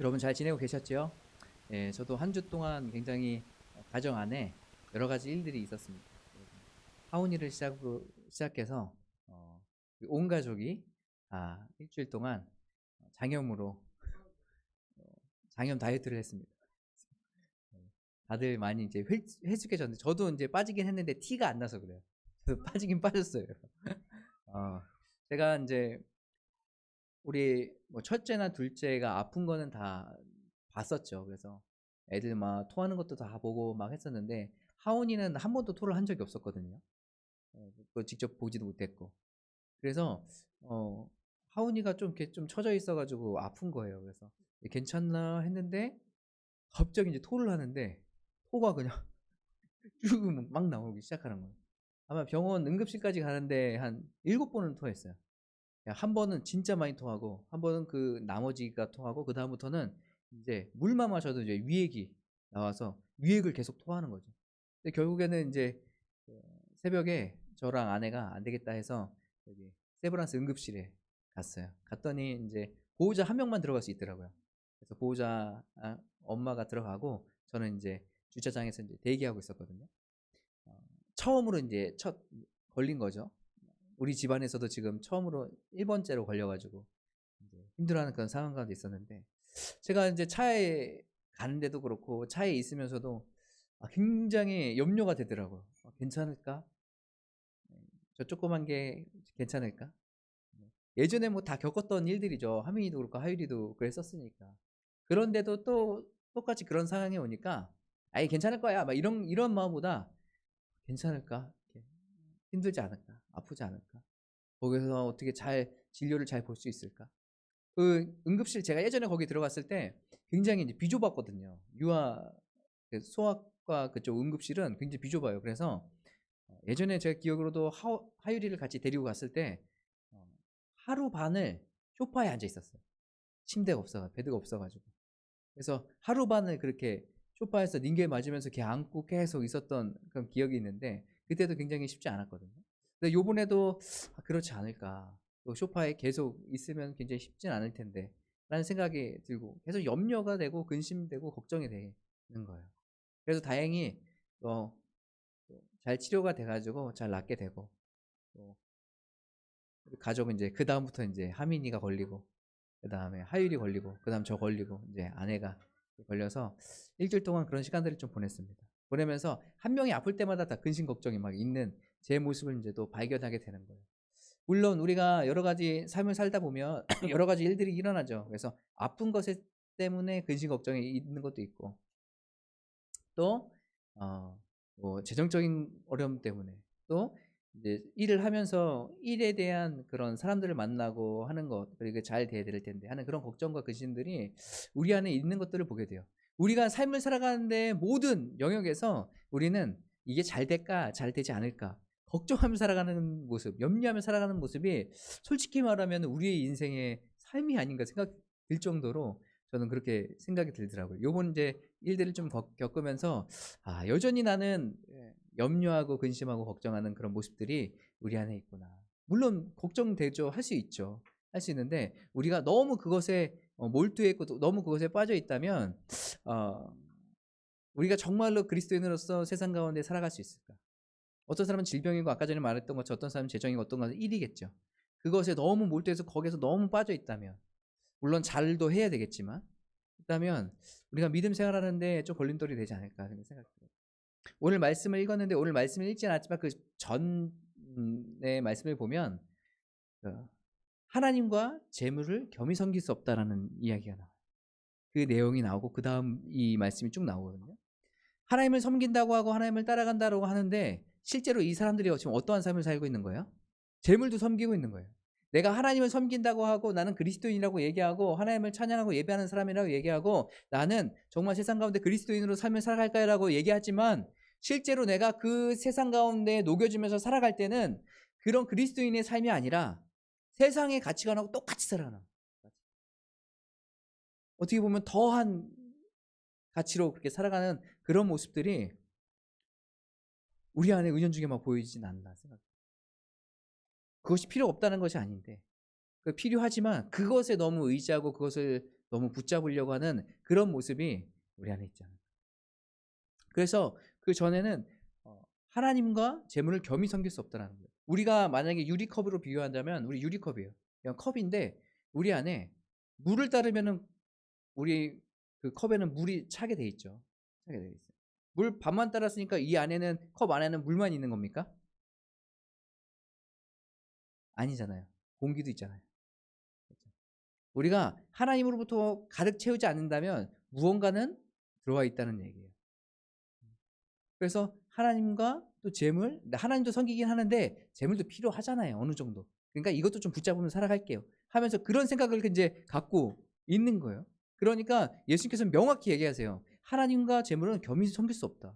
여러분 잘 지내고 계셨죠? 예, 저도 한 주 동안 굉장히 가정 안에 여러 가지 일들이 있었습니다. 하온이를 시작, 시작해서 어, 온 가족이 아, 일주일 동안 장염으로 어, 장염 다이어트를 했습니다. 다들 많이 이제 회, 회숙해졌는데 저도 이제 빠지긴 했는데 티가 안 나서 그래요. 저도 빠지긴 빠졌어요. 어, 제가 이제 우리 뭐 첫째나 둘째가 아픈 거는 다 봤었죠. 그래서 애들 막 토하는 것도 다 보고 막 했었는데 하온이는 한 번도 토를 한 적이 없었거든요. 어, 그거 직접 보지도 못했고. 그래서 어, 하온이가 좀 이렇게 좀 처져 있어가지고 아픈 거예요. 그래서 괜찮나 했는데 갑자기 이제 토를 하는데 토가 그냥 쭉 막 나오기 시작하는 거예요. 아마 병원 응급실까지 가는데 한 일곱 번은 토했어요. 한 번은 진짜 많이 토하고 한 번은 그 나머지가 토하고 그 다음부터는 이제 물만 마셔도 이제 위액이 나와서 위액을 계속 토하는 거죠. 근데 결국에는 이제 그 새벽에 저랑 아내가 안 되겠다 해서 여기 세브란스 응급실에 갔어요. 갔더니 이제 보호자 한 명만 들어갈 수 있더라고요. 그래서 보호자 아, 엄마가 들어가고 저는 이제 주차장에서 이제 대기하고 있었거든요. 어, 처음으로 이제 첫 걸린 거죠. 우리 집안에서도 지금 처음으로 1번째로 걸려가지고 힘들어하는 그런 상황 가운데 있었는데 제가 이제 차에 가는데도 그렇고 차에 있으면서도 아, 굉장히 염려가 되더라고요. 아, 괜찮을까? 저 조그만 게 괜찮을까? 예전에 뭐 다 겪었던 일들이죠. 하민이도 그렇고 하율이도 그랬었으니까. 그런데도 또 똑같이 그런 상황이 오니까 아예 괜찮을 거야. 막 이런 이런 마음보다 괜찮을까? 힘들지 않을까? 아프지 않을까? 거기서 어떻게 잘 진료를 잘 볼 수 있을까? 그 응급실 제가 예전에 거기 들어갔을 때 굉장히 이제 비좁았거든요. 유아 그 소아과 그쪽 응급실은 굉장히 비좁아요. 그래서 어, 예전에 제가 기억으로도 하, 하유리를 같이 데리고 갔을 때 어, 하루 반을 소파에 앉아 있었어요. 침대가 없어, 베드가 없어가지고. 그래서 하루 반을 그렇게 소파에서 닌게 맞으면서 걔 안고 계속 있었던 그런 기억이 있는데 그때도 굉장히 쉽지 않았거든요. 근데 요번에도 아, 그렇지 않을까. 또 소파에 계속 있으면 굉장히 쉽진 않을 텐데 라는 생각이 들고 계속 염려가 되고 근심되고 걱정이 되는 거예요. 그래서 다행히 어, 잘 치료가 돼가지고 잘 낫게 되고 또 가족은 이제 그 다음부터 이제 하민이가 걸리고 그 다음에 하율이 걸리고 그 다음 저 걸리고 이제 아내가 걸려서 일주일 동안 그런 시간들을 좀 보냈습니다. 보내면서 한 명이 아플 때마다 다 근심 걱정이 막 있는 제 모습을 이제 또 발견하게 되는 거예요. 물론 우리가 여러 가지 삶을 살다 보면 여러 가지 일들이 일어나죠. 그래서 아픈 것 때문에 근심 걱정이 있는 것도 있고 또 어, 뭐 재정적인 어려움 때문에 또 이제 일을 하면서 일에 대한 그런 사람들을 만나고 하는 것 그리고 잘 돼야 될 텐데 하는 그런 걱정과 근심들이 우리 안에 있는 것들을 보게 돼요. 우리가 삶을 살아가는데 모든 영역에서 우리는 이게 잘 될까 잘 되지 않을까 걱정하며 살아가는 모습, 염려하며 살아가는 모습이 솔직히 말하면 우리의 인생의 삶이 아닌가 생각 들 정도로 저는 그렇게 생각이 들더라고요. 요번 이제 일들을 좀 겪으면서 아, 여전히 나는 염려하고 근심하고 걱정하는 그런 모습들이 우리 안에 있구나. 물론 걱정되죠. 할 수 있죠. 할 수 있는데 우리가 너무 그것에 어, 몰두해 있고 너무 그것에 빠져 있다면 어, 우리가 정말로 그리스도인으로서 세상 가운데 살아갈 수 있을까? 어떤 사람은 질병이고 아까 전에 말했던 것처럼 어떤 사람은 재정이고 어떤 것은 일이겠죠. 그것에 너무 몰두해서 거기에서 너무 빠져 있다면 물론 잘도 해야 되겠지만 있다면 우리가 믿음 생활하는데 좀 걸림돌이 되지 않을까 들어요. 오늘 말씀을 읽었는데 오늘 말씀을 읽지는 않았지만 그 전의 말씀을 보면 그 하나님과 재물을 겸히 섬길 수 없다라는 이야기가 나와요. 그 내용이 나오고 그 다음 이 말씀이 쭉 나오거든요. 하나님을 섬긴다고 하고 하나님을 따라간다고 하는데 실제로 이 사람들이 지금 어떠한 삶을 살고 있는 거예요? 재물도 섬기고 있는 거예요. 내가 하나님을 섬긴다고 하고 나는 그리스도인이라고 얘기하고 하나님을 찬양하고 예배하는 사람이라고 얘기하고 나는 정말 세상 가운데 그리스도인으로 삶을 살아갈까요라고 얘기하지만 실제로 내가 그 세상 가운데 녹여지면서 살아갈 때는 그런 그리스도인의 삶이 아니라 세상의 가치관하고 똑같이 살아가는 어떻게 보면 더한 가치로 그렇게 살아가는 그런 모습들이 우리 안에 은연 중에 막 보이진 않나 생각. 그것이 필요 없다는 것이 아닌데 그 필요하지만 그것에 너무 의지하고 그것을 너무 붙잡으려고 하는 그런 모습이 우리 안에 있잖아요. 그래서 그 전에는 어, 하나님과 재물을 겸히 섬길 수 없다는 거예요. 우리가 만약에 유리컵으로 비유한다면 우리 유리컵이에요. 그냥 컵인데 우리 안에 물을 따르면은 우리 그 컵에는 물이 차게 돼 있죠. 차게 돼 있어요. 물 반만 따랐으니까 이 안에는 컵 안에는 물만 있는 겁니까? 아니잖아요. 공기도 있잖아요. 그렇죠? 우리가 하나님으로부터 가득 채우지 않는다면 무언가는 들어와 있다는 얘기예요. 그래서 하나님과 또 재물, 하나님도 섬기긴 하는데 재물도 필요하잖아요. 어느 정도. 그러니까 이것도 좀 붙잡으면 살아갈게요. 하면서 그런 생각을 이제 갖고 있는 거예요. 그러니까 예수님께서 명확히 얘기하세요. 하나님과 재물은 겸히 섬길 수 없다.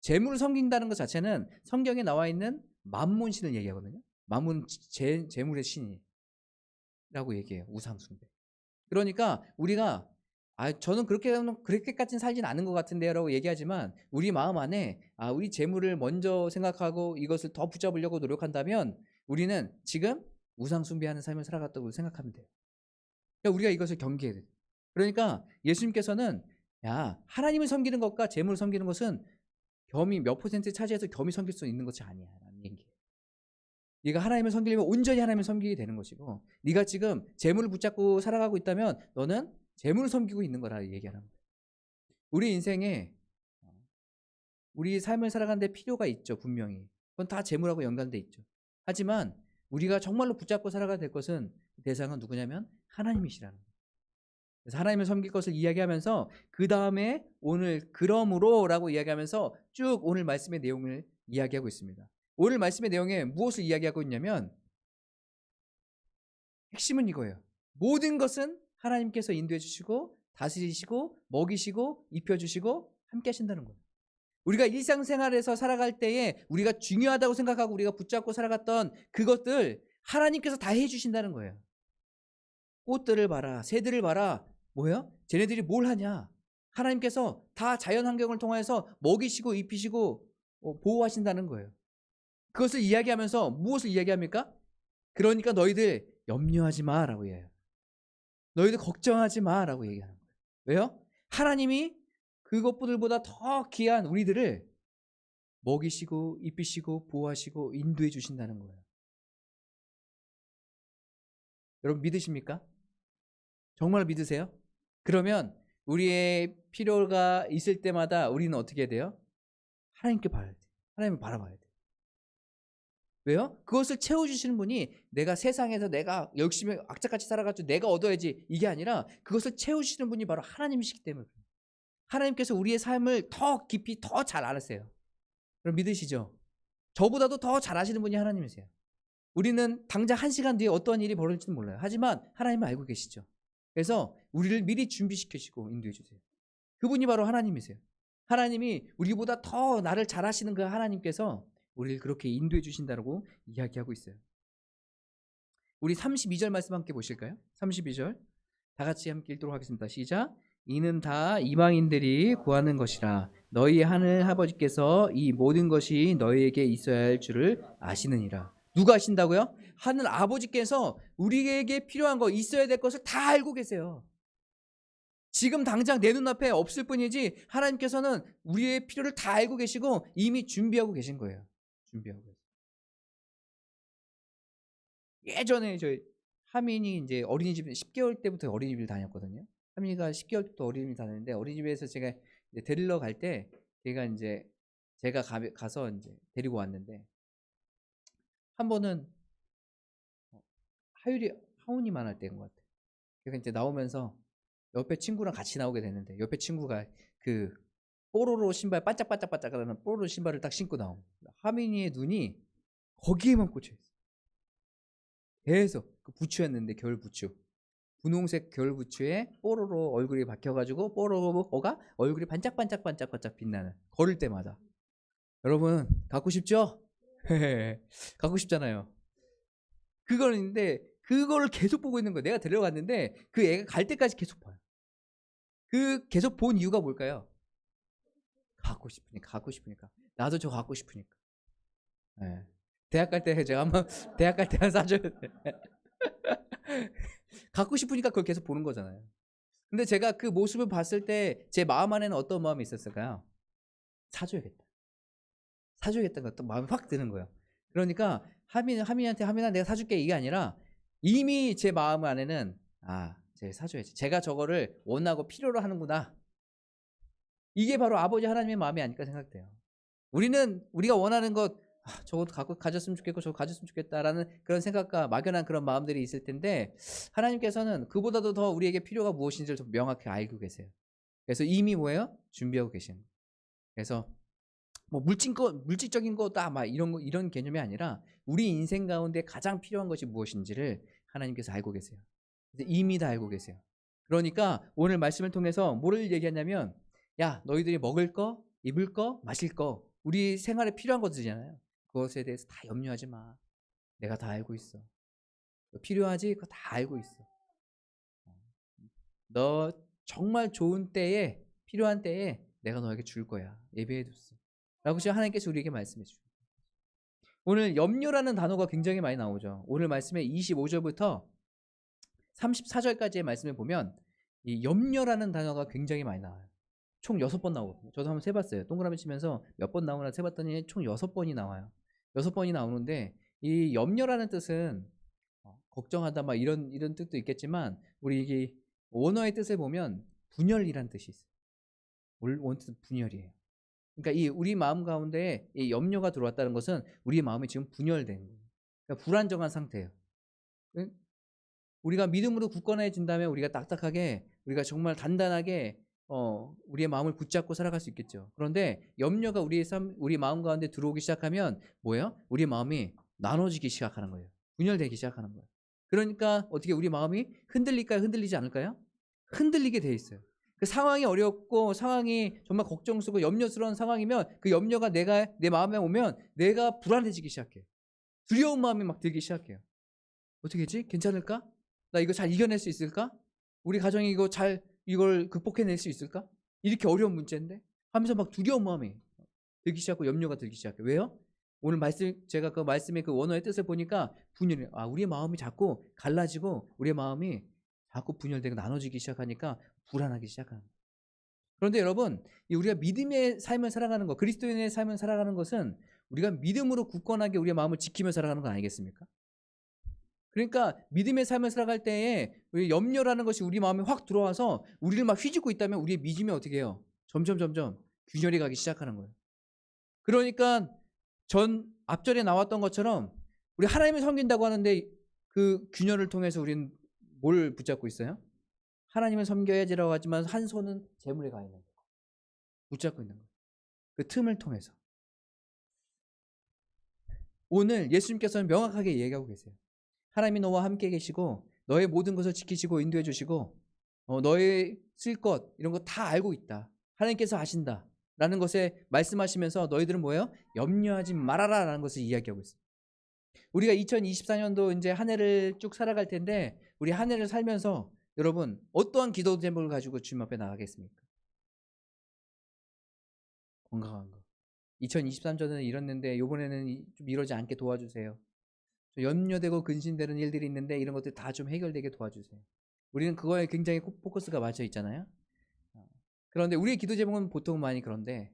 재물을 섬긴다는 것 자체는 성경에 나와 있는 만문 신을 얘기하거든요. 만문 재, 재물의 신이라고 얘기해요. 우상숭배. 그러니까 우리가 아 저는 그렇게 그렇게까지는 살진 않은 것 같은데요 라고 얘기하지만 우리 마음 안에 아 우리 재물을 먼저 생각하고 이것을 더 붙잡으려고 노력한다면 우리는 지금 우상 숭배하는 삶을 살아갔다고 생각하면 돼요. 그러니까 우리가 이것을 경계해야 돼요. 그러니까 예수님께서는 야 하나님을 섬기는 것과 재물을 섬기는 것은 겸이 몇 퍼센트 차지해서 겸이 섬길 수 있는 것이 아니야 라는 얘기예요. 네가 하나님을 섬기려면 온전히 하나님을 섬기게 되는 것이고 네가 지금 재물을 붙잡고 살아가고 있다면 너는 재물을 섬기고 있는 거라 얘기하는 거예요. 우리 인생에 우리 삶을 살아가는데 필요가 있죠 분명히 그건 다 재물하고 연관돼 있죠. 하지만 우리가 정말로 붙잡고 살아가야 될 것은 대상은 누구냐면 하나님이시라는 거예요. 그래서 하나님을 섬길 것을 이야기하면서 그 다음에 오늘 그러므로라고 이야기하면서 쭉 오늘 말씀의 내용을 이야기하고 있습니다. 오늘 말씀의 내용에 무엇을 이야기하고 있냐면 핵심은 이거예요. 모든 것은 하나님께서 인도해 주시고 다스리시고 먹이시고 입혀 주시고 함께 하신다는 거예요. 우리가 일상생활에서 살아갈 때에 우리가 중요하다고 생각하고 우리가 붙잡고 살아갔던 그것들 하나님께서 다 해주신다는 거예요. 꽃들을 봐라, 새들을 봐라. 뭐예요? 쟤네들이 뭘 하냐? 하나님께서 다 자연 환경을 통해서 먹이시고 입히시고 어, 보호하신다는 거예요. 그것을 이야기하면서 무엇을 이야기합니까? 그러니까 너희들 염려하지 마라고 해요. 너희들 걱정하지 마라고 얘기하는 거예요. 왜요? 하나님이 그것들보다 더 귀한 우리들을 먹이시고 입히시고 보호하시고 인도해 주신다는 거예요. 여러분 믿으십니까? 정말 믿으세요? 그러면 우리의 필요가 있을 때마다 우리는 어떻게 해야 돼요? 하나님께 봐야 돼. 하나님을 바라봐야 돼. 왜요? 그것을 채워주시는 분이 내가 세상에서 내가 열심히 악착같이 살아가지고 내가 얻어야지 이게 아니라 그것을 채워주시는 분이 바로 하나님이시기 때문에 하나님께서 우리의 삶을 더 깊이 더 잘 알았어요. 그럼 믿으시죠? 저보다도 더 잘 아시는 분이 하나님이세요. 우리는 당장 한 시간 뒤에 어떠한 일이 벌어질지는 몰라요. 하지만 하나님은 알고 계시죠. 그래서 우리를 미리 준비시키시고 인도해 주세요. 그분이 바로 하나님이세요. 하나님이 우리보다 더 나를 잘 아시는 그 하나님께서 우리를 그렇게 인도해 주신다고 이야기하고 있어요. 우리 32절 말씀 함께 보실까요? 32절. 다 같이 함께 읽도록 하겠습니다. 시작. 이는 다 이방인들이 구하는 것이라 너희 하늘 아버지께서 이 모든 것이 너희에게 있어야 할 줄을 아시느니라. 누가 아신다고요? 하늘 아버지께서 우리에게 필요한 거 있어야 될 것을 다 알고 계세요. 지금 당장 내 눈앞에 없을 뿐이지 하나님께서는 우리의 필요를 다 알고 계시고 이미 준비하고 계신 거예요. 준비하고 계세요. 예전에 저희 하민이 이제 어린이집 10개월 때부터 어린이집을 다녔거든요. 하민이가 10개월 때부터 어린이집 다녔는데 어린이집에서 제가 이제 데리러 갈 때 걔가 이제 제가 가, 가서 이제 데리고 왔는데 한 번은 어, 하율이 하훈이만 할 때인 것 같아요. 그래서 이제 나오면서 옆에 친구랑 같이 나오게 됐는데 옆에 친구가 그 뽀로로 신발 반짝반짝반짝하는 뽀로로 신발을 딱 신고 나옴. 하민이의 눈이 거기에만 꽂혀 있어. 계속 그 부츠였는데 겨울 부츠. 분홍색 겨울 부츠에 뽀로로 얼굴이 박혀가지고 뽀로로가 얼굴이 반짝반짝반짝반짝 빛나는 걸을 때마다. 여러분 갖고 싶죠? 갖고 싶잖아요. 그거는 있는데 그거를 계속 보고 있는 거예요. 내가 데려갔는데 그 애가 갈 때까지 계속 봐요. 그 계속 본 이유가 뭘까요? 갖고 싶으니까, 갖고 싶으니까. 나도 저 갖고 싶으니까. 네. 대학 갈 때 제가 한번 대학 갈 때 사줘야 돼. 갖고 싶으니까 그걸 계속 보는 거잖아요. 근데 제가 그 모습을 봤을 때 제 마음 안에는 어떤 마음이 있었을까요? 사줘야겠다. 사줘야겠다는 어떤 마음이 확 드는 거예요. 그러니까 하민 하민한테 하민아 내가 사줄게 이게 아니라 이미 제 마음 안에는 아, 제 사줘야지. 제가 저거를 원하고 필요로 하는구나. 이게 바로 아버지 하나님의 마음이 아닐까 생각돼요. 우리는 우리가 원하는 것 아, 저것도 갖고 가졌으면 좋겠고 저거 가졌으면 좋겠다라는 그런 생각과 막연한 그런 마음들이 있을 텐데 하나님께서는 그보다도 더 우리에게 필요가 무엇인지를 좀 명확히 알고 계세요. 그래서 이미 뭐예요? 준비하고 계신. 그래서 뭐 물질 거 물질적인 거다 막 이런 거 이런 개념이 아니라 우리 인생 가운데 가장 필요한 것이 무엇인지를 하나님께서 알고 계세요. 이미 다 알고 계세요. 그러니까 오늘 말씀을 통해서 뭐를 얘기하냐면 야 너희들이 먹을 거, 입을 거, 마실 거 우리 생활에 필요한 것들이잖아요. 그것에 대해서 다 염려하지 마. 내가 다 알고 있어. 너 필요하지? 그거 다 알고 있어. 너 정말 좋은 때에 필요한 때에 내가 너에게 줄 거야. 예배해 뒀어. 라고 지금 하나님께서 우리에게 말씀해 주고 오늘 염려라는 단어가 굉장히 많이 나오죠. 오늘 말씀에 25절부터 34절까지의 말씀을 보면 이 염려라는 단어가 굉장히 많이 나와요. 총 6번 나오거든요. 저도 한번 세봤어요. 동그라미 치면서 몇 번 나오나 세봤더니 총 6번이 나와요. 6번이 나오는데 이 염려라는 뜻은 어, 걱정하다 막 이런 이런 뜻도 있겠지만 우리 이게 원어의 뜻을 보면 분열이란 뜻이 있어요. 원- 원뜻은 분열이에요. 그러니까 이 우리 마음 가운데 이 염려가 들어왔다는 것은 우리 마음이 지금 분열된 거예요. 그러니까 불안정한 상태예요. 응? 우리가 믿음으로 굳건해진다면 우리가 딱딱하게 우리가 정말 단단하게 어, 우리의 마음을 붙잡고 살아갈 수 있겠죠. 그런데 염려가 우리의 삶, 우리 마음 가운데 들어오기 시작하면 뭐예요? 우리 마음이 나눠지기 시작하는 거예요. 분열되기 시작하는 거예요. 그러니까 어떻게 우리 마음이 흔들릴까요? 흔들리지 않을까요? 흔들리게 돼 있어요. 그 상황이 어렵고 상황이 정말 걱정스럽고 염려스러운 상황이면 그 염려가 내가 내 마음에 오면 내가 불안해지기 시작해. 두려운 마음이 막 들기 시작해요. 어떻게 했지? 괜찮을까? 나 이거 잘 이겨낼 수 있을까? 우리 가정이 이거 잘 이걸 극복해낼 수 있을까? 이렇게 어려운 문제인데 하면서 막 두려운 마음이 들기 시작하고 염려가 들기 시작해. 왜요? 오늘 말씀 제가 그 말씀의 그 원어의 뜻을 보니까 분열이 아 우리의 마음이 자꾸 갈라지고 우리의 마음이 자꾸 분열되고 나눠지기 시작하니까 불안하기 시작하는 거예요. 그런데 여러분, 이 우리가 믿음의 삶을 살아가는 것, 그리스도인의 삶을 살아가는 것은 우리가 믿음으로 굳건하게 우리의 마음을 지키며 살아가는 거 아니겠습니까? 그러니까 믿음의 삶을 살아갈 때에 염려라는 것이 우리 마음에 확 들어와서 우리를 막 휘젓고 있다면 우리의 믿음이 어떻게 해요? 점점 점점 균열이 가기 시작하는 거예요. 그러니까 전 앞절에 나왔던 것처럼 우리 하나님을 섬긴다고 하는데 그 균열을 통해서 우리는 뭘 붙잡고 있어요? 하나님을 섬겨야지라고 하지만 한 손은 재물에 가 있는 거예요. 붙잡고 있는 거예요. 그 틈을 통해서. 오늘 예수님께서는 명확하게 얘기하고 계세요. 하나님이 너와 함께 계시고 너의 모든 것을 지키시고 인도해 주시고 어, 너의 쓸 것 이런 거 다 알고 있다. 하나님께서 아신다. 라는 것에 말씀하시면서 너희들은 뭐예요? 염려하지 말아라 라는 것을 이야기하고 있어요. 우리가 2024년도 이제 한 해를 쭉 살아갈 텐데 우리 한 해를 살면서 여러분 어떠한 기도 제목을 가지고 주님 앞에 나가겠습니까? 건강한 거. 2023년에는 이랬는데 이번에는 좀 이러지 않게 도와주세요. 좀 염려되고 근심되는 일들이 있는데 이런 것들 다 좀 해결되게 도와주세요. 우리는 그거에 굉장히 코- 포커스가 맞춰 있잖아요. 어, 그런데 우리의 기도 제목은 보통 많이 그런데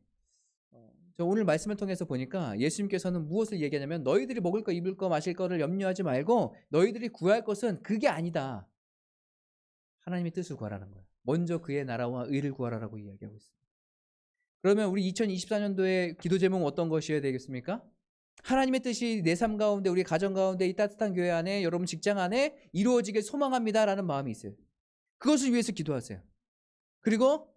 어, 저 오늘 말씀을 통해서 보니까 예수님께서는 무엇을 얘기하냐면 너희들이 먹을 거 입을 거 마실 거를 염려하지 말고 너희들이 구할 것은 그게 아니다. 하나님의 뜻을 구하라는 거예요. 먼저 그의 나라와 의를 구하라라고 이야기하고 있습니다. 그러면 우리 2024년도의 기도 제목은 어떤 것이어야 되겠습니까? 하나님의 뜻이 내 삶 가운데 우리 가정 가운데 이 따뜻한 교회 안에 여러분 직장 안에 이루어지길 소망합니다라는 마음이 있어요. 그것을 위해서 기도하세요. 그리고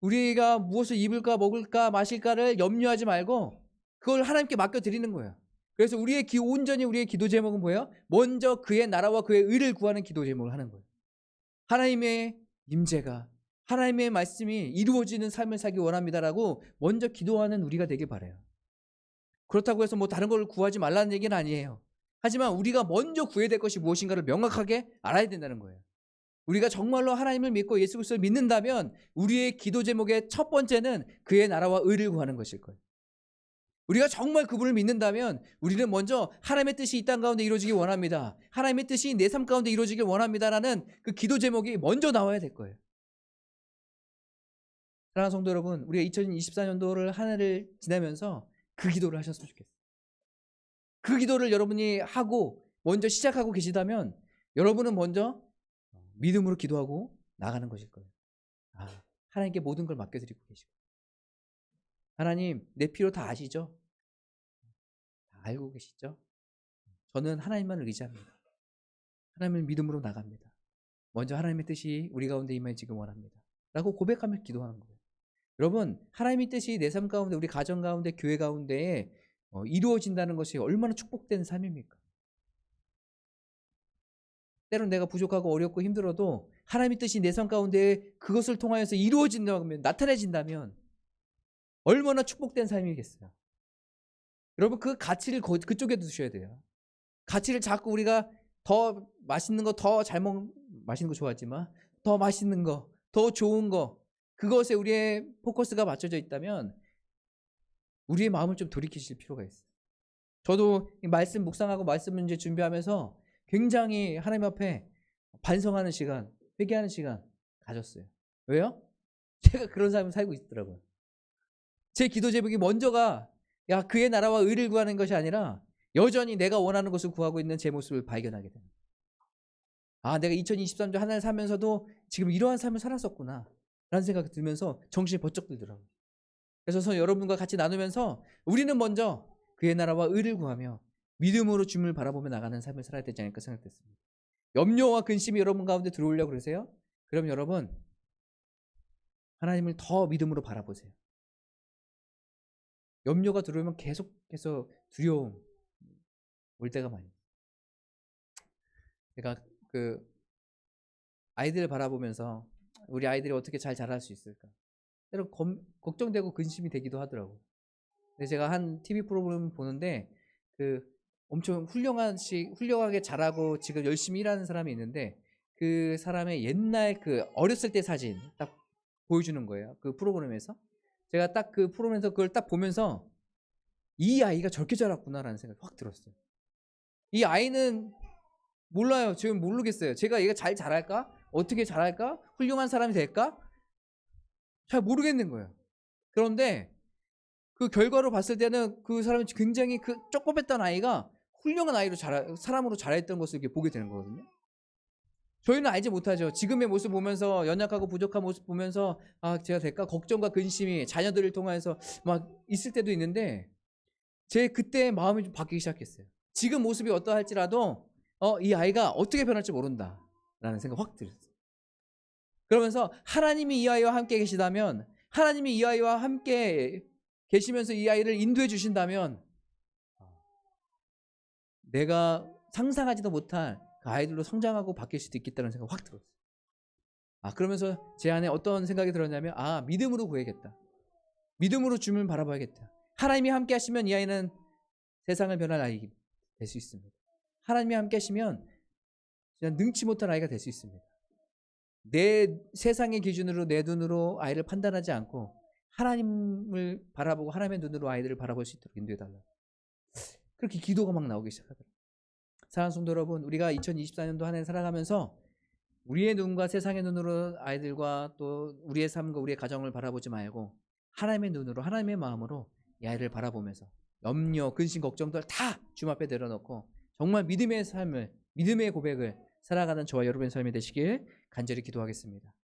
우리가 무엇을 입을까 먹을까 마실까를 염려하지 말고 그걸 하나님께 맡겨 드리는 거예요. 그래서 우리의 기 온전히 우리의 기도 제목은 뭐예요? 먼저 그의 나라와 그의 의를 구하는 기도 제목을 하는 거예요. 하나님의 임재가 하나님의 말씀이 이루어지는 삶을 살기 원합니다라고 먼저 기도하는 우리가 되길 바래요. 그렇다고 해서 뭐 다른 걸 구하지 말라는 얘기는 아니에요. 하지만 우리가 먼저 구해야 될 것이 무엇인가를 명확하게 알아야 된다는 거예요. 우리가 정말로 하나님을 믿고 예수 그리스도를 믿는다면 우리의 기도 제목의 첫 번째는 그의 나라와 의를 구하는 것일 거예요. 우리가 정말 그분을 믿는다면 우리는 먼저 하나님의 뜻이 이 땅 가운데 이루어지기 원합니다. 하나님의 뜻이 내 삶 가운데 이루어지길 원합니다라는 그 기도 제목이 먼저 나와야 될 거예요. 사랑하는 성도 여러분, 우리가 2024년도를 한 해를 지나면서 그 기도를 하셨으면 좋겠어요. 그 기도를 여러분이 하고 먼저 시작하고 계시다면 여러분은 먼저 믿음으로 기도하고 나가는 것일 거예요. 아, 하나님께 모든 걸 맡겨드리고 계시고 하나님 내 필요 다 아시죠? 다 알고 계시죠? 저는 하나님만을 의지합니다. 하나님을 믿음으로 나갑니다. 먼저 하나님의 뜻이 우리 가운데 임하지금 원합니다. 라고 고백하며 기도하는 거예요. 여러분 하나님의 뜻이 내 삶 가운데 우리 가정 가운데 교회 가운데에 어, 이루어진다는 것이 얼마나 축복된 삶입니까? 때론 내가 부족하고 어렵고 힘들어도 하나님의 뜻이 내 삶 가운데 그것을 통하여서 이루어진다면 나타내진다면 얼마나 축복된 삶이겠어요. 여러분 그 가치를 거- 그쪽에 두셔야 돼요. 가치를 자꾸 우리가 더 맛있는 거 더 잘 먹 맛있는 거 좋아하지만 더 맛있는 거, 더 좋은 거 그것에 우리의 포커스가 맞춰져 있다면 우리의 마음을 좀 돌이키실 필요가 있어요. 저도 이 말씀 묵상하고 말씀 문제 준비하면서 굉장히 하나님 앞에 반성하는 시간, 회개하는 시간 가졌어요. 왜요? 제가 그런 삶을 살고 있더라고요. 제 기도 제목이 먼저가 야 그의 나라와 의를 구하는 것이 아니라 여전히 내가 원하는 것을 구하고 있는 제 모습을 발견하게 됩니다. 아 내가 2023년 한 해 살면서도 지금 이러한 삶을 살았었구나 라는 생각이 들면서 정신이 번쩍 들더라고요. 그래서 저 여러분과 같이 나누면서 우리는 먼저 그의 나라와 의를 구하며 믿음으로 주님을 바라보며 나가는 삶을 살아야 되지 않을까 생각됐습니다. 염려와 근심이 여러분 가운데 들어오려고 그러세요? 그럼 여러분 하나님을 더 믿음으로 바라보세요. 염려가 들어오면 계속해서 두려움 올 때가 많이. 제가 그 아이들을 바라보면서 우리 아이들이 어떻게 잘 자랄 수 있을까? 검- 걱정되고 근심이 되기도 하더라고. 근데 제가 한 TV 프로그램 보는데 그 엄청 훌륭한 시 훌륭하게 잘하고 지금 열심히 일하는 사람이 있는데 그 사람의 옛날 그 어렸을 때 사진 딱 보여주는 거예요. 그 프로그램에서 제가 딱 그 프로그램에서 그걸 딱 보면서 이 아이가 저렇게 자랐구나라는 생각이 확 들었어요. 이 아이는 몰라요. 지금 모르겠어요. 제가 얘가 잘 자랄까? 어떻게 자랄까? 훌륭한 사람이 될까? 잘 모르겠는 거예요. 그런데 그 결과로 봤을 때는 그 사람이 굉장히 그 쪼꼬맸던 아이가 훌륭한 아이로 자라, 사람으로 자라했던 것을 이렇게 보게 되는 거거든요. 저희는 알지 못하죠. 지금의 모습 보면서 연약하고 부족한 모습 보면서 아 제가 될까 걱정과 근심이 자녀들을 통해서 막 있을 때도 있는데 제 그때 마음이 좀 바뀌기 시작했어요. 지금 모습이 어떠할지라도 어, 이 아이가 어떻게 변할지 모른다라는 생각 확 들었어요. 그러면서 하나님이 이 아이와 함께 계시다면 하나님이 이 아이와 함께 계시면서 이 아이를 인도해 주신다면 내가 상상하지도 못할 그 아이들로 성장하고 바뀔 수도 있겠다는 생각 확 들었어요. 아 그러면서 제 안에 어떤 생각이 들었냐면 아 믿음으로 구해야겠다. 믿음으로 주님을 바라봐야겠다. 하나님이 함께 하시면 이 아이는 세상을 변할 아이 될 수 있습니다. 하나님이 함께 하시면 그냥 능치 못할 아이가 될 수 있습니다. 내 세상의 기준으로 내 눈으로 아이를 판단하지 않고 하나님을 바라보고 하나님의 눈으로 아이들을 바라볼 수 있도록 인도해 달라. 그렇게 기도가 막 나오기 시작하더라고요. 사랑하는 성도 여러분, 우리가 2024년도 한 해 살아가면서 우리의 눈과 세상의 눈으로 아이들과 또 우리의 삶과 우리의 가정을 바라보지 말고 하나님의 눈으로 하나님의 마음으로 이 아이를 바라보면서 염려, 근심, 걱정들 다 주님 앞에 내려놓고 정말 믿음의 삶을 믿음의 고백을 살아가는 저와 여러분의 삶이 되시길 간절히 기도하겠습니다.